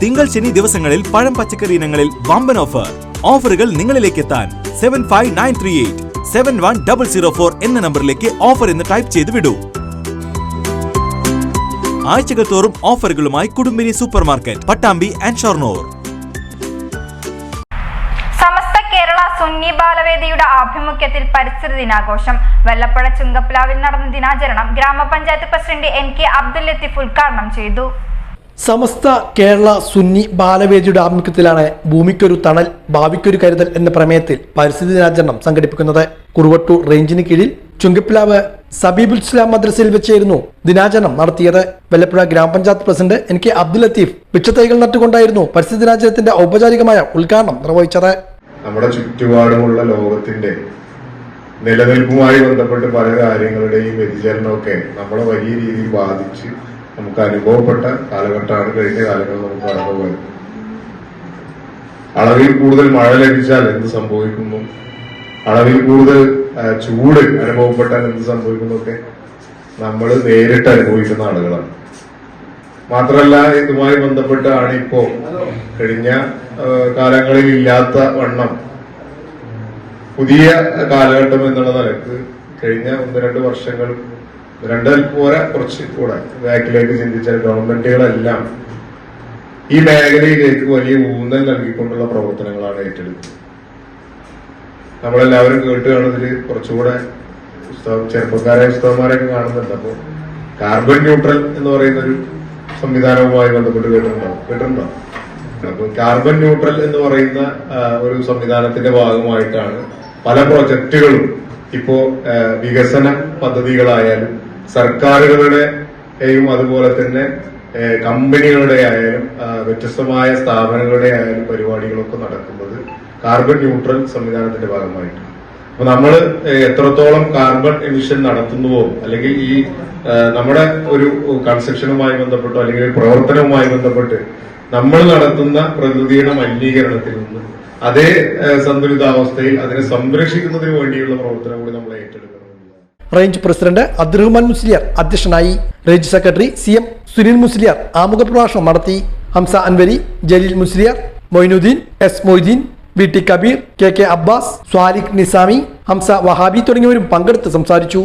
തിങ്കൾ ശനി ദിവസങ്ങളിൽ പഴം പച്ചക്കറി ഇനങ്ങളിൽ വമ്പൻ ഓഫർ ഓഫറുകൾ നിങ്ങളിലേക്ക് എത്താൻ seven five nine three eight seven one double zero four എന്ന നമ്പറിലേക്ക് ഓഫർ എന്ന് ടൈപ്പ് ചെയ്ത് വിടൂ. ആഴ്ചകൾ തോറും ഓഫറുകളുമായി Kudumbini super market Pattambi and Shoranur. Samastha Kerala Sunni ബാലവേദിയുടെ ആഭിമുഖ്യത്തിൽ പരിസ്ഥിതി ദിനാഘോഷം. വെള്ളപ്പുഴ ചുങ്കപ്ലാവിൽ നടന്ന ദിനാചരണം ഗ്രാമപഞ്ചായത്ത് president N K Abdul Latheef ഉദ്ഘാടനം ചെയ്തു. സമസ്ത കേരള സുന്നി ബാലവേദിയുടെ ആഭിമുഖ്യത്തിലാണ് ഭൂമിക്കൊരു തണൽ ഭാവിക്കൊരു കരുതൽ എന്ന പ്രമേയത്തിൽ പരിസ്ഥിതി ദിനാചരണം സംഘടിപ്പിക്കുന്നത്. കുറുവട്ടൂർ റേഞ്ചിന് കീഴിൽ ചുങ്കപ്പിലാവ് സബീബുൽ ഇസ്ലാം മദ്രസയിൽ വെച്ചായിരുന്നു ദിനാചരണം നടത്തിയത്. വെല്ലപ്പുഴ ഗ്രാമപഞ്ചായത്ത് president N K Abdul Latheef വൃക്ഷത്തൈകൾ നട്ടുകൊണ്ടായിരുന്നു പരിസ്ഥിതി ദിനാചരണത്തിന്റെ ഔപചാരികമായ ഉദ്ഘാടനം നിർവഹിച്ചത്. നമ്മുടെ ചുറ്റുപാടുമുള്ള ലോകത്തിന്റെ നിലനിൽപ്പുമായി ബന്ധപ്പെട്ട് പല കാര്യങ്ങളുടെയും വ്യതിചലനമൊക്കെ നമ്മളെ വലിയ രീതിയിൽ ബാധിച്ച് നമുക്ക് അനുഭവപ്പെട്ട കാലഘട്ടമാണ് കഴിഞ്ഞ കാലങ്ങൾ നമുക്ക് കടന്നു പോയത് അളവിൽ കൂടുതൽ മഴ ലഭിച്ചാൽ എന്ത് സംഭവിക്കുന്നു? അളവിൽ കൂടുതൽ ചൂട് അനുഭവപ്പെട്ടാൽ എന്ത് സംഭവിക്കുന്നു ഒക്കെ നമ്മൾ നേരിട്ട് അനുഭവിക്കുന്ന ആളുകളാണ്. മാത്രമല്ല ഇതുമായി ബന്ധപ്പെട്ടാണ് ഇപ്പോ കഴിഞ്ഞ കാലങ്ങളിൽ ഇല്ലാത്ത വണ്ണം. പുതിയ കാലഘട്ടം എന്നുള്ള നിലയ്ക്ക് കഴിഞ്ഞ ഒന്ന് രണ്ട് വർഷങ്ങൾ രണ്ട് പോരാ കുറച്ച് കൂടെ. ബാക്കിലേക്ക് ചിന്തിച്ചാൽ ഗവൺമെന്റുകളെല്ലാം ഈ മേഖലയിലേക്ക് വലിയ ഊന്നൽ നൽകിക്കൊണ്ടുള്ള പ്രവർത്തനങ്ങളാണ് ഏറ്റെടുക്കുന്നത്. നമ്മളെല്ലാവരും കേട്ട് കാണുന്നതിൽ കുറച്ചുകൂടെ ചെറുപ്പക്കാരെ പുസ്തകന്മാരെയൊക്കെ കാണുന്നുണ്ട്. അപ്പോൾ കാർബൺ ന്യൂട്രൽ എന്ന് പറയുന്ന ഒരു സംവിധാനവുമായി ബന്ധപ്പെട്ട് കേട്ടിട്ടുണ്ടോ? കേട്ടിട്ടുണ്ടോ? അപ്പൊ കാർബൺ ന്യൂട്രൽ എന്ന് പറയുന്ന ഒരു സംവിധാനത്തിന്റെ ഭാഗമായിട്ടാണ് പല പ്രൊജക്ടുകളും ഇപ്പോ വികസന പദ്ധതികളായാലും സർക്കാരുകളുടെയും അതുപോലെ തന്നെ കമ്പനികളുടെ ആയാലും വ്യത്യസ്തമായ സ്ഥാപനങ്ങളുടെ ആയാലും പരിപാടികളൊക്കെ നടക്കുന്നത് കാർബൺ ന്യൂട്രൽ സംവിധാനത്തിന്റെ ഭാഗമായിട്ടാണ്. അപ്പൊ നമ്മൾ എത്രത്തോളം കാർബൺ എമിഷൻ നടത്തുന്നുവോ അല്ലെങ്കിൽ ഈ നമ്മുടെ ഒരു കൺസ്ട്രക്ഷനുമായി ബന്ധപ്പെട്ടോ അല്ലെങ്കിൽ ഒരു പ്രവർത്തനവുമായി ബന്ധപ്പെട്ട് നമ്മൾ നടത്തുന്ന പ്രകൃതിയുടെ മലിനീകരണത്തിൽ നിന്ന് അതേ സന്തുലിതാവസ്ഥയിൽ അതിനെ സംരക്ഷിക്കുന്നതിന് വേണ്ടിയുള്ള പ്രവർത്തനം കൂടി നമ്മൾ ഏറ്റെടുക്കണം. റേഞ്ച് പ്രസിഡന്റ് അബ്ദുറഹ്മാൻ മുസ്ലിയാർ അധ്യക്ഷനായി. Range secretary C M Sunil Musliyar ആമുഖ പ്രഭാഷണം നടത്തി. Hamza Anwari Jaleel Musliyar Moinuddin S Moideen V T Kabeer K K Abbas Swaliq Nizami Hamza Wahabi തുടങ്ങിയവരും പങ്കെടുത്ത് സംസാരിച്ചു.